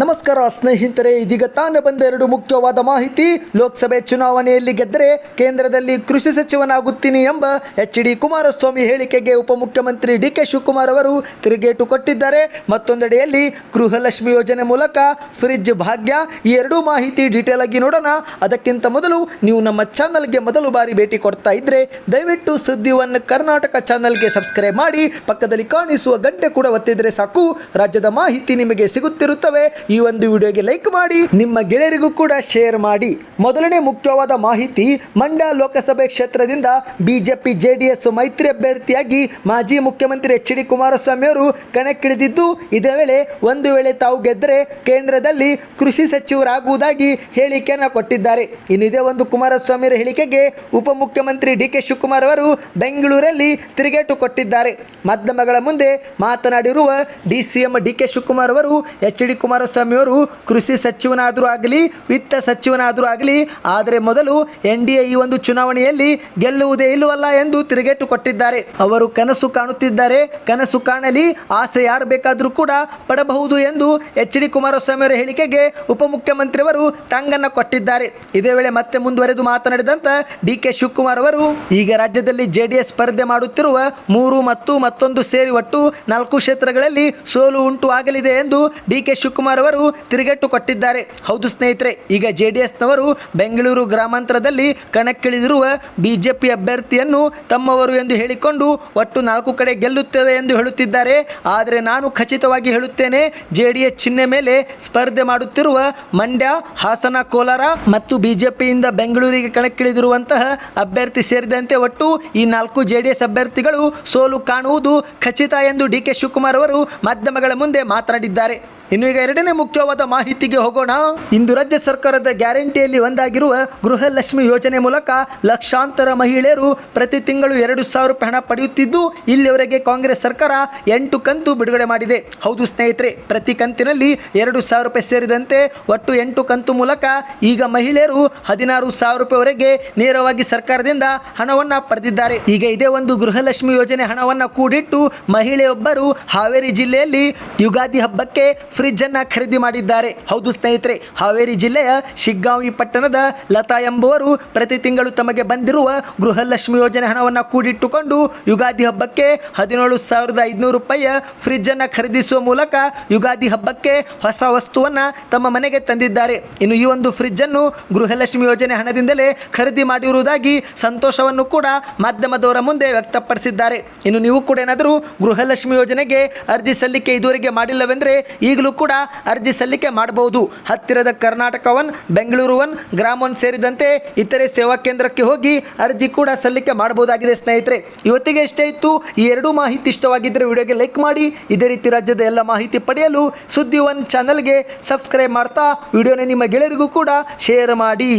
ನಮಸ್ಕಾರ ಸ್ನೇಹಿತರೆ, ಇದೀಗ ತಾನೇ ಬಂದ ಎರಡು ಮುಖ್ಯವಾದ ಮಾಹಿತಿ. ಲೋಕಸಭೆ ಚುನಾವಣೆಯಲ್ಲಿ ಗೆದ್ದರೆ ಕೇಂದ್ರದಲ್ಲಿ ಕೃಷಿ ಸಚಿವನಾಗುತ್ತೀನಿ ಎಂಬ ಎಚ್ ಡಿ ಕುಮಾರಸ್ವಾಮಿ ಹೇಳಿಕೆಗೆ ಉಪಮುಖ್ಯಮಂತ್ರಿ ಡಿ ಕೆ ಶಿವಕುಮಾರ್ ಅವರು ತಿರುಗೇಟು ಕೊಟ್ಟಿದ್ದಾರೆ. ಮತ್ತೊಂದೆಡೆಯಲ್ಲಿ ಗೃಹಲಕ್ಷ್ಮಿ ಯೋಜನೆ ಮೂಲಕ ಫ್ರಿಜ್ ಭಾಗ್ಯ, ಈ ಎರಡೂ ಮಾಹಿತಿ ಡೀಟೇಲ್ ಆಗಿ ನೋಡೋಣ. ಅದಕ್ಕಿಂತ ಮೊದಲು ನೀವು ನಮ್ಮ ಚಾನಲ್ಗೆ ಮೊದಲು ಬಾರಿ ಭೇಟಿ ಕೊಡ್ತಾ ಇದ್ರೆ ದಯವಿಟ್ಟು ಸುದ್ದಿ ಒನ್ ಕರ್ನಾಟಕ ಚಾನಲ್ಗೆ ಸಬ್ಸ್ಕ್ರೈಬ್ ಮಾಡಿ, ಪಕ್ಕದಲ್ಲಿ ಕಾಣಿಸುವ ಗಂಟೆ ಕೂಡ ಒತ್ತಿದ್ರೆ ಸಾಕು. ರಾಜ್ಯದ ಮಾಹಿತಿ ನಿಮಗೆ ಸಿಗುತ್ತಿರುತ್ತವೆ. ಈ ಒಂದು ವಿಡಿಯೋಗೆ ಲೈಕ್ ಮಾಡಿ, ನಿಮ್ಮ ಗೆಳೆಯರಿಗೂ ಕೂಡ ಶೇರ್ ಮಾಡಿ. ಮೊದಲನೇ ಮುಖ್ಯವಾದ ಮಾಹಿತಿ, ಮಂಡ್ಯ ಲೋಕಸಭೆ ಕ್ಷೇತ್ರದಿಂದ ಬಿಜೆಪಿ, ಜೆಡಿಎಸ್ ಮೈತ್ರಿ ಅಭ್ಯರ್ಥಿಯಾಗಿ ಮಾಜಿ ಮುಖ್ಯಮಂತ್ರಿ ಎಚ್ ಡಿ ಕುಮಾರಸ್ವಾಮಿ ಅವರು ಕಣಕ್ಕಿಳಿದಿದ್ದು, ಇದೇ ವೇಳೆ ಒಂದು ವೇಳೆ ತಾವು ಗೆದ್ದರೆ ಕೇಂದ್ರದಲ್ಲಿ ಕೃಷಿ ಸಚಿವರಾಗುವುದಾಗಿ ಹೇಳಿಕೆಯನ್ನು ಕೊಟ್ಟಿದ್ದಾರೆ. ಇನ್ನಿದೇ ಒಂದು ಕುಮಾರಸ್ವಾಮಿಯವರ ಹೇಳಿಕೆಗೆ ಉಪಮುಖ್ಯಮಂತ್ರಿ ಡಿ ಕೆ ಶಿವಕುಮಾರ್ ಅವರು ಬೆಂಗಳೂರಲ್ಲಿ ತಿರುಗೇಟು ಕೊಟ್ಟಿದ್ದಾರೆ. ಮಾಧ್ಯಮಗಳ ಮುಂದೆ ಮಾತನಾಡಿರುವ D C M D K Shivakumar ಅವರು ಎಚ್ ಡಿ ಕುಮಾರಸ್ವಾಮಿ ಅವರು ಕೃಷಿ ಸಚಿವನಾದರೂ ಆಗಲಿ, ವಿತ್ತ ಸಚಿವನಾದರೂ ಆಗಲಿ, ಆದರೆ ಮೊದಲು ಎನ್ ಡಿ ಈ ಒಂದು ಚುನಾವಣೆಯಲ್ಲಿ ಗೆಲ್ಲುವುದೇ ಇಲ್ಲವಲ್ಲ ಎಂದು ತಿರುಗೇಟು ಕೊಟ್ಟಿದ್ದಾರೆ. ಅವರು ಕನಸು ಕಾಣುತ್ತಿದ್ದಾರೆ. ಕನಸು ಕಾಣಲಿ, ಆಸೆ ಯಾರು ಬೇಕಾದರೂ ಕೂಡ ಪಡಬಹುದು ಎಂದು ಎಚ್ ಡಿ ಕುಮಾರಸ್ವಾಮಿ ಅವರ ಹೇಳಿಕೆಗೆ ಉಪಮುಖ್ಯಮಂತ್ರಿಯವರು ಟಾಂಗನ್ನು ಕೊಟ್ಟಿದ್ದಾರೆ. ಇದೇ ವೇಳೆ ಮತ್ತೆ ಮುಂದುವರೆದು ಮಾತನಾಡಿದಂತ ಡಿ ಕೆ ಶಿವಕುಮಾರ್ ಅವರು, ಈಗ ರಾಜ್ಯದಲ್ಲಿ ಜೆಡಿಎಸ್ ಸ್ಪರ್ಧೆ ಮಾಡುತ್ತಿರುವ ಮೂರು ಮತ್ತು ಮತ್ತೊಂದು ಸೇರಿ ಒಟ್ಟು ನಾಲ್ಕು ಕ್ಷೇತ್ರಗಳಲ್ಲಿ ಸೋಲು ಉಂಟು ಆಗಲಿದೆ ಎಂದು ಡಿ ಕೆ ಶಿವಕುಮಾರ್ ಅವರು ತಿರುಗೇಟು ಕೊಟ್ಟಿದ್ದಾರೆ. ಹೌದು ಸ್ನೇಹಿತರೆ, ಈಗ ಜೆಡಿಎಸ್ನವರು ಬೆಂಗಳೂರು ಗ್ರಾಮಾಂತರದಲ್ಲಿ ಕಣಕ್ಕಿಳಿದಿರುವ ಬಿಜೆಪಿ ಅಭ್ಯರ್ಥಿಯನ್ನು ತಮ್ಮವರು ಎಂದು ಹೇಳಿಕೊಂಡು ಒಟ್ಟು ನಾಲ್ಕು ಕಡೆ ಗೆಲ್ಲುತ್ತೇವೆ ಎಂದು ಹೇಳುತ್ತಿದ್ದಾರೆ. ಆದರೆ ನಾನು ಖಚಿತವಾಗಿ ಹೇಳುತ್ತೇನೆ ಜೆ ಡಿ ಎಸ್ ಚಿಹ್ನೆ ಮೇಲೆ ಸ್ಪರ್ಧೆ ಮಾಡುತ್ತಿರುವ ಮಂಡ್ಯ, ಹಾಸನ, ಕೋಲಾರ ಮತ್ತು ಬಿಜೆಪಿಯಿಂದ ಬೆಂಗಳೂರಿಗೆ ಕಣಕ್ಕಿಳಿದಿರುವಂತಹ ಅಭ್ಯರ್ಥಿ ಸೇರಿದಂತೆ ಒಟ್ಟು ಈ ನಾಲ್ಕು ಜೆಡಿಎಸ್ ಅಭ್ಯರ್ಥಿಗಳು ಸೋಲು ಕಾಣುವುದು ಖಚಿತ ಎಂದು ಡಿ ಕೆ ಶಿವಕುಮಾರ್ ಅವರು ಮಾಧ್ಯಮಗಳ ಮುಂದೆ ಮಾತನಾಡಿದ್ದಾರೆ. ಇನ್ನು ಈಗ ಎರಡನೇ ಮುಖ್ಯವಾದ ಮಾಹಿತಿಗೆ ಹೋಗೋಣ. ಇಂದು ರಾಜ್ಯ ಸರ್ಕಾರದ ಗ್ಯಾರಂಟಿಯಲ್ಲಿ ಒಂದಾಗಿರುವ ಗೃಹಲಕ್ಷ್ಮಿ ಯೋಜನೆ ಮೂಲಕ ಲಕ್ಷಾಂತರ ಮಹಿಳೆಯರು ಪ್ರತಿ ತಿಂಗಳು ಎರಡು ಸಾವಿರ ರೂಪಾಯಿ ಹಣ ಪಡೆಯುತ್ತಿದ್ದು, ಇಲ್ಲಿವರೆಗೆ ಕಾಂಗ್ರೆಸ್ ಸರ್ಕಾರ ಎಂಟು ಕಂತು ಬಿಡುಗಡೆ ಮಾಡಿದೆ. ಹೌದು ಸ್ನೇಹಿತರೆ, ಪ್ರತಿ ಕಂತಿನಲ್ಲಿ ಎರಡು ಸಾವಿರ ರೂಪಾಯಿ ಸೇರಿದಂತೆ ಒಟ್ಟು ಎಂಟು ಕಂತು ಮೂಲಕ ಈಗ ಮಹಿಳೆಯರು ಹದಿನಾರು ಸಾವಿರ ರೂಪಾಯಿವರೆಗೆ ನೇರವಾಗಿ ಸರ್ಕಾರದಿಂದ ಹಣವನ್ನು ಪಡೆದಿದ್ದಾರೆ. ಈಗ ಇದೇ ಒಂದು ಗೃಹಲಕ್ಷ್ಮಿ ಯೋಜನೆ ಹಣವನ್ನು ಕೂಡಿಟ್ಟು ಮಹಿಳೆಯೊಬ್ಬರು ಹಾವೇರಿ ಜಿಲ್ಲೆಯಲ್ಲಿ ಯುಗಾದಿ ಹಬ್ಬಕ್ಕೆ ಫ್ರಿಜ್ ಅನ್ನ ಖರೀದಿ ಮಾಡಿದ್ದಾರೆ. ಹೌದು ಸ್ನೇಹಿತರೆ, ಹಾವೇರಿ ಜಿಲ್ಲೆಯ ಶಿಗ್ಗಾಂವಿ ಪಟ್ಟಣದ ಲತಾ ಎಂಬುವರು ಪ್ರತಿ ತಿಂಗಳು ತಮಗೆ ಬಂದಿರುವ ಗೃಹಲಕ್ಷ್ಮಿ ಯೋಜನೆ ಹಣವನ್ನು ಕೂಡಿಟ್ಟುಕೊಂಡು ಯುಗಾದಿ ಹಬ್ಬಕ್ಕೆ ಹದಿನೇಳು ಸಾವಿರದ ಐದುನೂರು ರೂಪಾಯಿಯ ಫ್ರಿಜ್ ಅನ್ನ ಖರೀದಿಸುವ ಮೂಲಕ ಯುಗಾದಿ ಹಬ್ಬಕ್ಕೆ ಹೊಸ ವಸ್ತುವನ್ನ ತಮ್ಮ ಮನೆಗೆ ತಂದಿದ್ದಾರೆ. ಇನ್ನು ಈ ಒಂದು ಫ್ರಿಜ್ ಅನ್ನು ಗೃಹಲಕ್ಷ್ಮಿ ಯೋಜನೆ ಹಣದಿಂದಲೇ ಖರೀದಿ ಮಾಡಿರುವುದಾಗಿ ಸಂತೋಷವನ್ನು ಕೂಡ ಮಾಧ್ಯಮದವರ ಮುಂದೆ ವ್ಯಕ್ತಪಡಿಸಿದ್ದಾರೆ. ಇನ್ನು ನೀವು ಕೂಡ ಏನಾದರೂ ಗೃಹಲಕ್ಷ್ಮಿ ಯೋಜನೆಗೆ ಅರ್ಜಿ ಸಲ್ಲಿಕೆ ಇದುವರೆಗೆ ಮಾಡಿಲ್ಲವೆಂದರೆ ಈಗಲೂ ಕೂಡ ಅರ್ಜಿ ಸಲ್ಲಿಕೆ ಮಾಡಬಹುದು. ಹತ್ತಿರದ Karnataka one Bengaluru one Grama one ಸೇರಿದಂತೆ ಇತರೆ ಸೇವಾ ಕೇಂದ್ರಕ್ಕೆ ಹೋಗಿ ಅರ್ಜಿ ಕೂಡ ಸಲ್ಲಿಕೆ ಮಾಡಬಹುದಾಗಿದೆ ಸ್ನೇಹಿತರೆ. ಇವತ್ತಿಗೆ ಇಷ್ಟೇ ಇತ್ತು. ಈ ಎರಡೂ ಮಾಹಿತಿ ಇಷ್ಟವಾಗಿದ್ದರೆ ವಿಡಿಯೋಗೆ ಲೈಕ್ ಮಾಡಿ. ಇದೇ ರೀತಿ ರಾಜ್ಯದ ಎಲ್ಲ ಮಾಹಿತಿ ಪಡೆಯಲು ಸುದ್ದಿ ಒನ್ ಚಾನಲ್ಗೆ ಸಬ್ಸ್ಕ್ರೈಬ್ ಮಾಡ್ತಾ, ವಿಡಿಯೋನ ನಿಮ್ಮ ಗೆಳೆಯರಿಗೂ ಕೂಡ ಶೇರ್ ಮಾಡಿ.